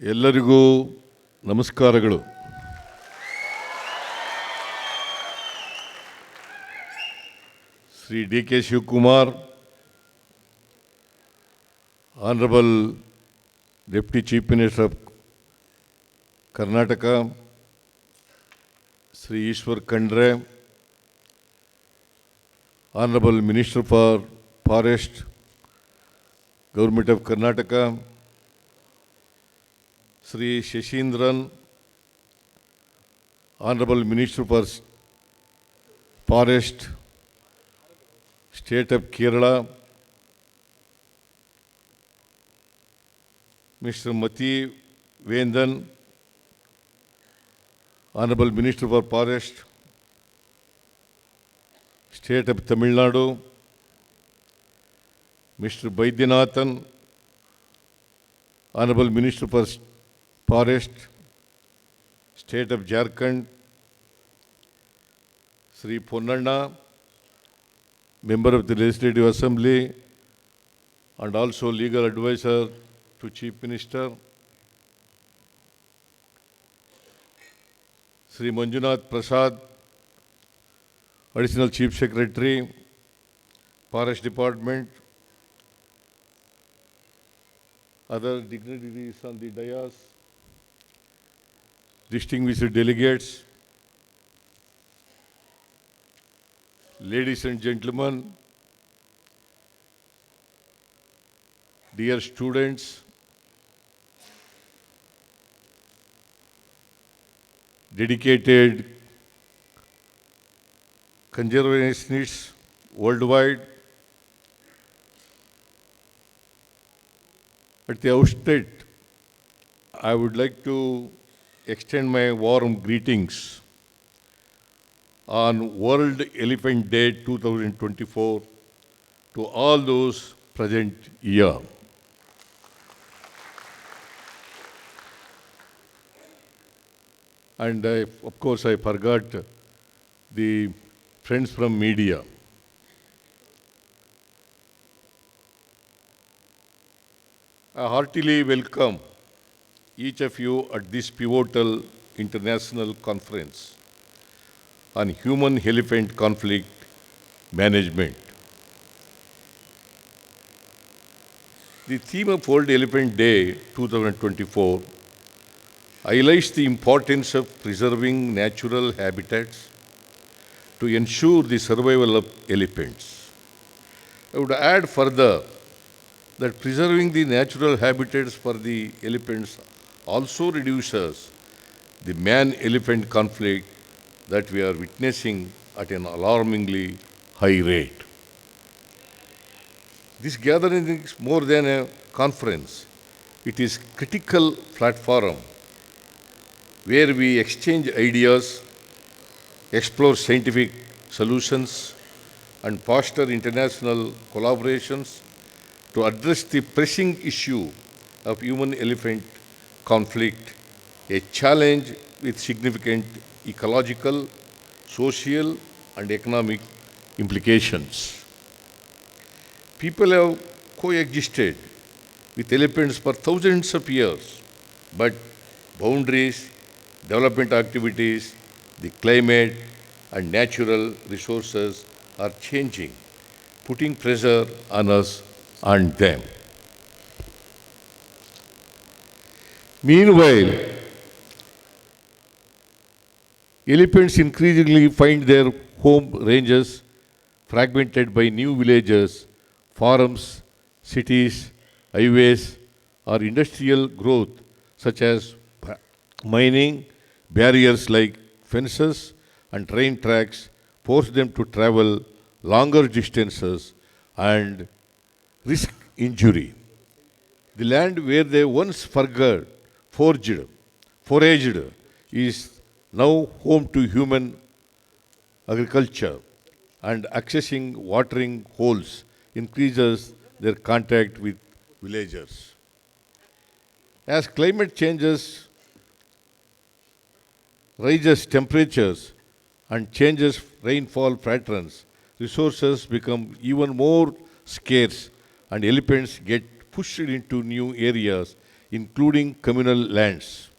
ಎಲ್ಲರಿಗೂ ನಮಸ್ಕಾರಗಳು. Shri D K Shivakumar, honourable deputy chief minister of Karnataka, Shri Eshwar Khandre, honourable minister for forest, government of Karnataka Sri Sheshindran, Honorable Minister for Forest, State of Kerala, Mr. Mati Vendan, Honorable Minister for Forest, State of Tamil Nadu, Mr. Baidyanath, Honorable Minister for Forest, State of Jharkhand, Sri Ponnanna, Member of the Legislative Assembly, and also Legal Advisor to Chief Minister, Sri Manjunath Prasad, Additional Chief Secretary, Forest Department, other dignitaries on the dais, distinguished delegates, ladies and gentlemen, dear students, dedicated conservationists worldwide, At the outset, I would like to extend my warm greetings on World Elephant Day 2024 to all those present here. And I, of course, I forgot the friends from media. I heartily welcome each of you at this pivotal international conference on human elephant conflict management. The theme of World Elephant Day 2024 highlights the importance of preserving natural habitats to ensure the survival of elephants. I would add further that preserving the natural habitats for the elephants also reduces the man-elephant conflict that we are witnessing at an alarmingly high rate. This gathering is more than a conference. It is a critical platform where we exchange ideas, explore scientific solutions, and foster international collaborations to address the pressing issue of human elephant conflict, a challenge with significant ecological, social, and economic implications. People have coexisted with elephants for thousands of years, but boundaries, development activities, the climate, and natural resources are changing, putting pressure on us and them. Meanwhile, elephants increasingly find their home ranges fragmented by new villages, farms, cities, highways, or industrial growth such as mining, barriers like fences and train tracks force them to travel longer distances and risk injury. The land where they once forgot, forged, foraged is now home to human agriculture and accessing watering holes increases their contact with villagers. As climate changes, rises temperatures and changes rainfall patterns, resources become even more scarce and elephants get pushed into new areas including communal lands.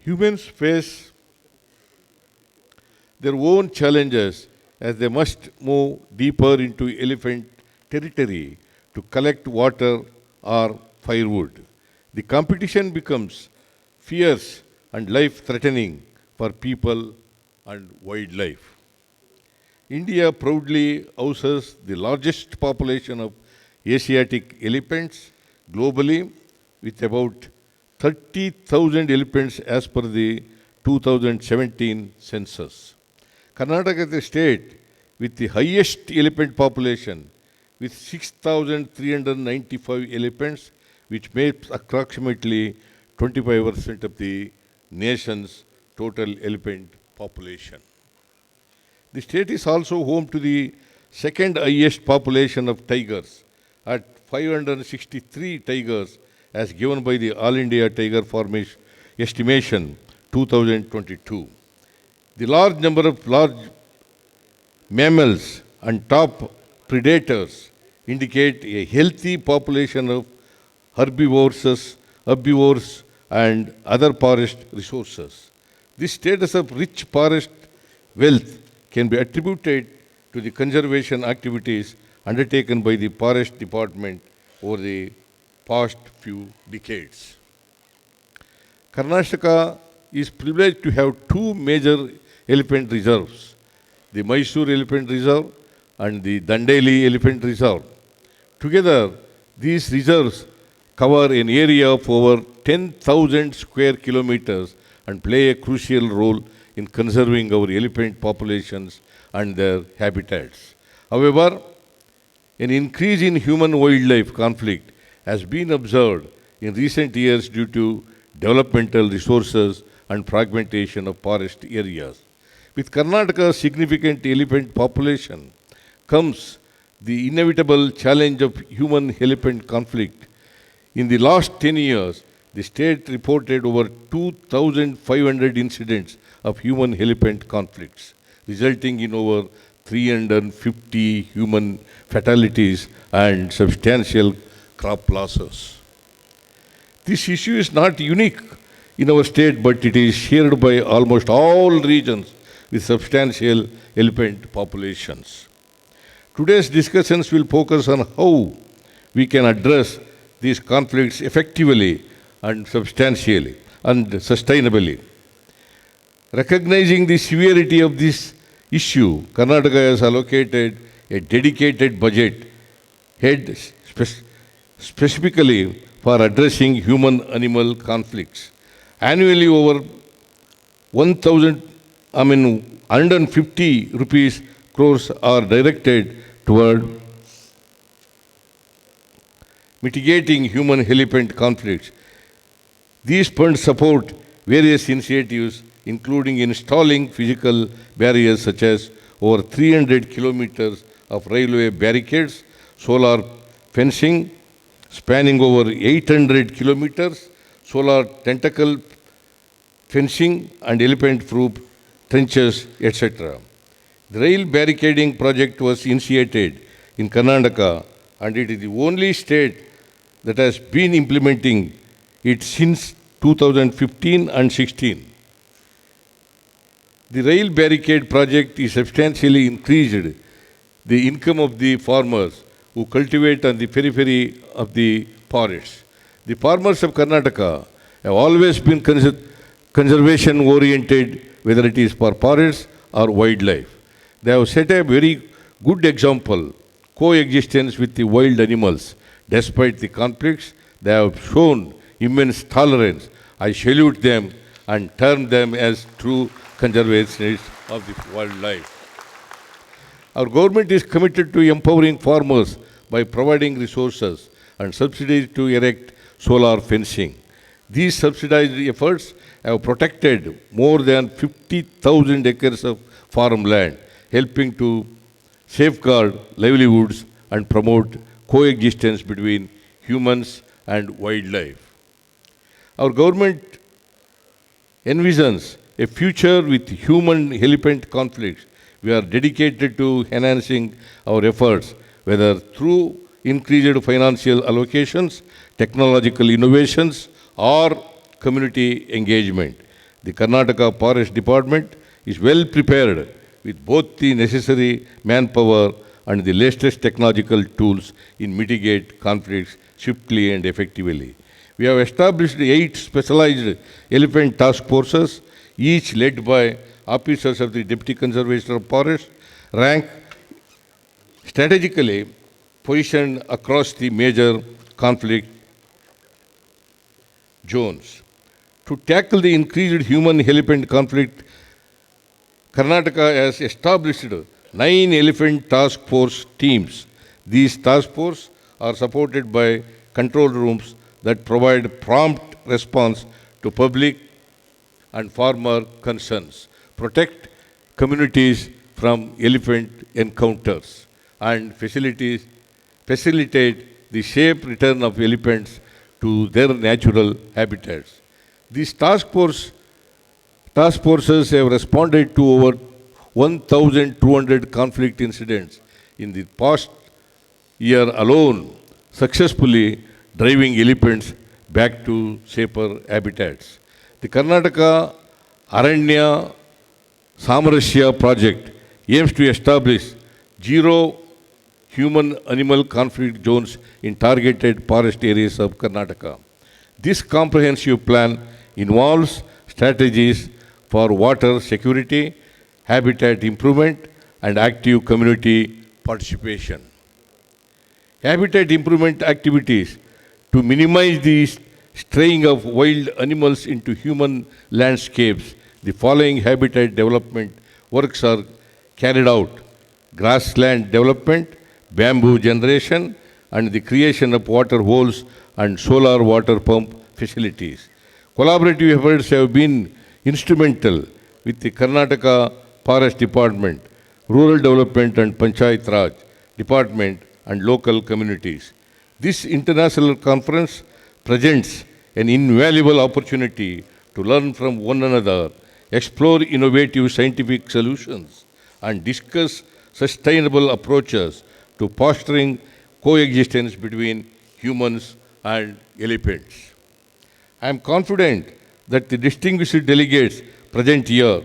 Humans face their own challenges as they must move deeper into elephant territory to collect water or firewood. The competition becomes fierce and life threatening for people and wildlife. India proudly houses the largest population of Asiatic elephants globally, with about 30,000 elephants as per the 2017 census. Karnataka is the state with the highest elephant population, with 6,395 elephants, which makes approximately 25% of the nation's total elephant population. The state is also home to the second highest population of tigers at 563 tigers as given by the All India Tiger Formation Estimation 2022. The large number of large mammals and top predators indicate a healthy population of herbivores, herbivores and other forest resources. This status of rich forest wealth can be attributed to the conservation activities undertaken by the Forest Department over the past few decades. Karnataka is privileged to have two major elephant reserves, the Mysore Elephant Reserve and the Dandeli Elephant Reserve. Together, these reserves cover an area of over 10,000 square kilometers and play a crucial role in conserving our elephant populations and their habitats. However, an increase in human wildlife conflict has been observed in recent years due to developmental resources and fragmentation of forest areas. With Karnataka's significant elephant population comes the inevitable challenge of human elephant conflict. In the last 10 years, the state reported over 2,500 incidents of human elephant conflicts, resulting in over 350 human fatalities and substantial crop losses. This issue is not unique in our state, but it is shared by almost all regions with substantial elephant populations. Today's discussions will focus on how we can address these conflicts effectively and substantially and sustainably. Recognizing the severity of this issue, Karnataka has allocated a dedicated budget head spe- specifically for addressing human animal conflicts. Annually, over 1,000, I mean, 150 rupees crores are directed toward mitigating human elephant conflicts. These funds support various initiatives, including installing physical barriers such as over 300 kilometers of railway barricades, solar fencing spanning over 800 kilometers, solar tentacle fencing, and elephant proof trenches, etc. The rail barricading project was initiated in Karnataka, and it is the only state that has been implementing it since 2015 and 16. The rail barricade project is substantially increased the income of the farmers who cultivate on the periphery of the forests. The farmers of Karnataka have always been conser- conservation oriented, whether it is for forests or wildlife. They have set a very good example coexistence with the wild animals. Despite the conflicts, they have shown immense tolerance. I salute them and term them as true conservationists of the wildlife. Our government is committed to empowering farmers by providing resources and subsidies to erect solar fencing. These subsidized efforts have protected more than 50,000 acres of farmland, helping to safeguard livelihoods and promote coexistence between humans and wildlife. Our government envisions a future with human elephant conflicts. We are dedicated to enhancing our efforts, whether through increased financial allocations, technological innovations, or community engagement. The Karnataka Forest Department is well prepared with both the necessary manpower and the latest technological tools in mitigate conflicts swiftly and effectively. We have established eight specialized elephant task forces, each led by officers of the Deputy Conservator of Forest, rank strategically positioned across the major conflict zones. To tackle the increased human elephant conflict, Karnataka has established nine elephant task force teams. These task force are supported by control rooms that provide prompt response to public and farmer concerns, protect communities from elephant encounters, and facilities, facilitate the safe return of elephants to their natural habitats. These task force Task forces have responded to over 1,200 conflict incidents in the past year alone, successfully driving elephants back to safer habitats. The Karnataka Aranya Samarasya project aims to establish zero human animal conflict zones in targeted forest areas of Karnataka. This comprehensive plan involves strategies for water security, habitat improvement, and active community participation. Habitat improvement activities to minimize the straying of wild animals into human landscapes. The following habitat development works are carried out grassland development, bamboo generation, and the creation of water holes and solar water pump facilities. Collaborative efforts have been instrumental with the Karnataka Forest Department, Rural Development and Panchayat Raj Department, and local communities. This international conference presents an invaluable opportunity to learn from one another, explore innovative scientific solutions, and discuss sustainable approaches to fostering coexistence between humans and elephants. I am confident that the distinguished delegates present here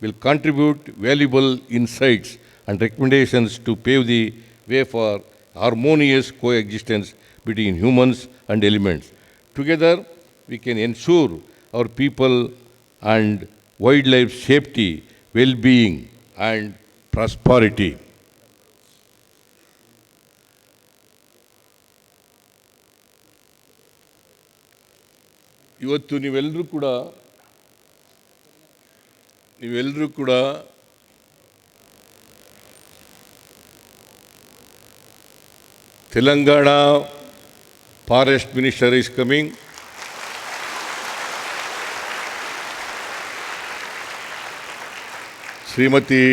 will contribute valuable insights and recommendations to pave the way for harmonious coexistence between humans and elements. Together, we can ensure our people and wildlife safety, well-being, and prosperity. ಇವತ್ತು ನೀವೆಲ್ಲರೂ ಕೂಡ ನೀವೆಲ್ಲರೂ ಕೂಡ Telangana forest minister is coming Shrimati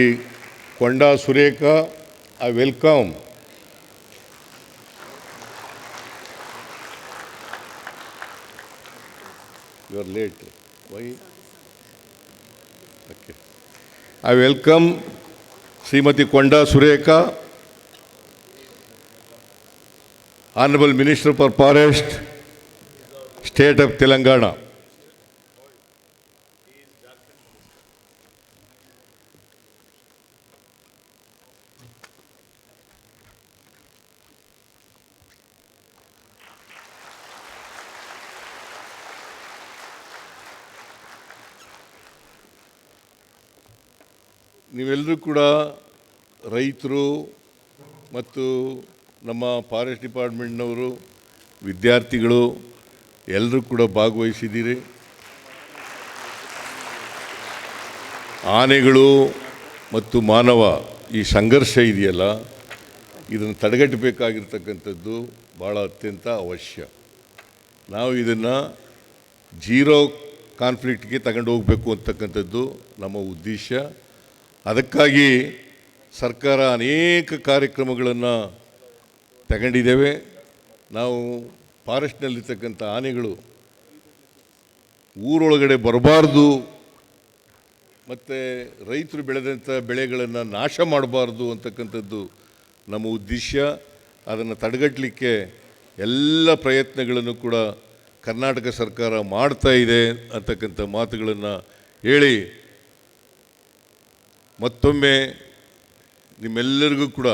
Konda Surekha I welcome You are late. Why? Okay. I welcome Srimati Konda Sureka, Honourable minister for forest state of Telangana ನೀವೆಲ್ಲರೂ ಕೂಡ ರೈತರು ಮತ್ತು ನಮ್ಮ ಫಾರೆಸ್ಟ್ ಡಿಪಾರ್ಟ್ಮೆಂಟ್ನವರು, ವಿದ್ಯಾರ್ಥಿಗಳು ಎಲ್ಲರೂ ಕೂಡ ಭಾಗವಹಿಸಿದ್ದೀರಿ. ಆನೆಗಳು ಮತ್ತು ಮಾನವ ಈ ಸಂಘರ್ಷ ಇದೆಯಲ್ಲ, ಇದನ್ನು ತಡೆಗಟ್ಟಬೇಕಾಗಿರ್ತಕ್ಕಂಥದ್ದು ಭಾಳ ಅತ್ಯಂತ ಅವಶ್ಯ. ನಾವು ಇದನ್ನು ಜೀರೋ ಕಾನ್ಫ್ಲಿಕ್ಟ್ಗೆ ತಗೊಂಡು ಹೋಗಬೇಕು ಅಂತಕ್ಕಂಥದ್ದು ನಮ್ಮ ಉದ್ದೇಶ. ಅದಕ್ಕಾಗಿ ಸರ್ಕಾರ ಅನೇಕ ಕಾರ್ಯಕ್ರಮಗಳನ್ನು ತಗೊಂಡಿದ್ದೇವೆ. ನಾವು ಫಾರೆಸ್ಟ್ನಲ್ಲಿರ್ತಕ್ಕಂಥ ಆನೆಗಳು ಊರೊಳಗಡೆ ಬರಬಾರ್ದು, ಮತ್ತು ರೈತರು ಬೆಳೆದಂಥ ಬೆಳೆಗಳನ್ನು ನಾಶ ಮಾಡಬಾರ್ದು ಅಂತಕ್ಕಂಥದ್ದು ನಮ್ಮ ಉದ್ದೇಶ. ಅದನ್ನು ತಡೆಗಟ್ಟಲಿಕ್ಕೆ ಎಲ್ಲ ಪ್ರಯತ್ನಗಳನ್ನು ಕೂಡ ಕರ್ನಾಟಕ ಸರ್ಕಾರ ಮಾಡ್ತಾ ಇದೆ ಅಂತಕ್ಕಂಥ ಮಾತುಗಳನ್ನು ಹೇಳಿ ಮತ್ತೊಮ್ಮೆ ನಿಮ್ಮೆಲ್ಲರಿಗೂ ಕೂಡ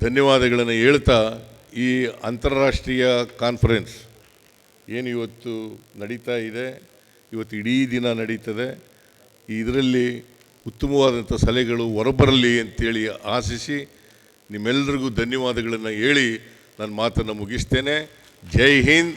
ಧನ್ಯವಾದಗಳನ್ನು ಹೇಳ್ತಾ ಈ ಅಂತಾರಾಷ್ಟ್ರೀಯ ಕಾನ್ಫರೆನ್ಸ್ ಏನು ಇವತ್ತು ನಡೀತಾ ಇದೆ, ಇವತ್ತು ಇಡೀ ದಿನ ನಡೀತದೆ. ಇದರಲ್ಲಿ ಉತ್ತಮವಾದಂಥ ಸಲಹೆಗಳು ಹೊರಬರಲಿ ಅಂತೇಳಿ ಆಶಿಸಿ ನಿಮ್ಮೆಲ್ಲರಿಗೂ ಧನ್ಯವಾದಗಳನ್ನು ಹೇಳಿ ನನ್ನ ಮಾತನ್ನು ಮುಗಿಸ್ತೇನೆ. ಜೈ ಹಿಂದ್.